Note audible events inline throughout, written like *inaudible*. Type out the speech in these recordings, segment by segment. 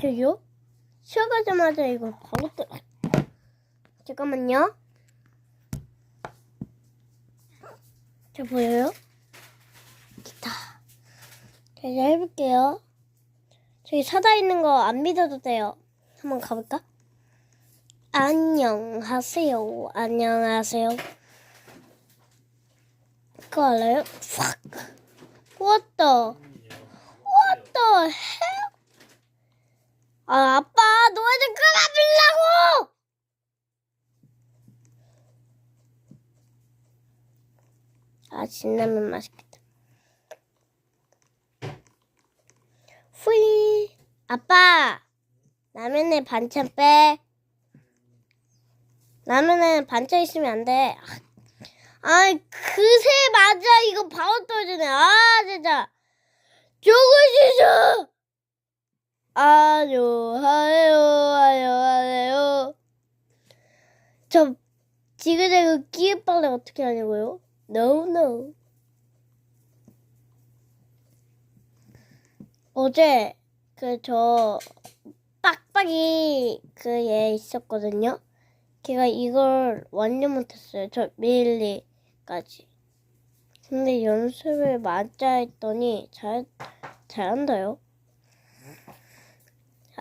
저기요? 시작하자마자 이거 바로 떠. 잠깐만요. 저 보여요? 기타. 자, 이제 해볼게요. 저기 사다 있는 거 안 믿어도 돼요. 한번 가볼까? 안녕하세요. 안녕하세요. 그거 알아요? 확. What the? 아, 아빠, 노래 좀 끊어보려고! 아, 진라면 맛있겠다. 후이. 아빠, 라면에 반찬 빼. 라면에 반찬 있으면 안 돼. 아, 그새 맞아. 이거 바로 떨어지네. 아, 진짜. 진짜. 하요, 하요. 저, 지그재그 끼우빨래 어떻게 하냐고요? No, no. 어제, 그, 저, 빡빡이, 그, 얘 있었거든요? 걔가 이걸 완전 못했어요. 저, 밀리까지. 근데 연습을 맞자 했더니, 잘, 잘한다요.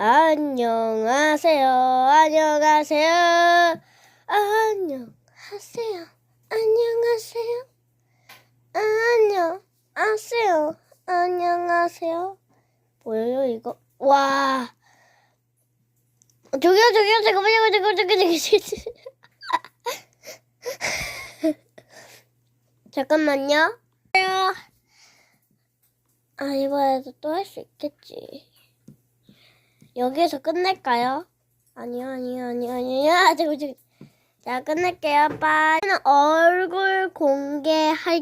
안녕하세요. 안녕하세요. 안녕하세요. 안녕하세요. 안녕하세요. 안녕하세요. 보여요, 이거? 와. 저기요, 저기요, 잠깐만요, 잠깐만요, 잠깐만요. 잠깐만요. *laughs* 아, 이번에도 또 할 수 있겠지. 여기서 끝낼까요? 아니요, 아니요, 아니요, 아니요. 아, 잠깐, 잠깐. 자, 끝낼게요. 빠이. 얼굴 공개할게요.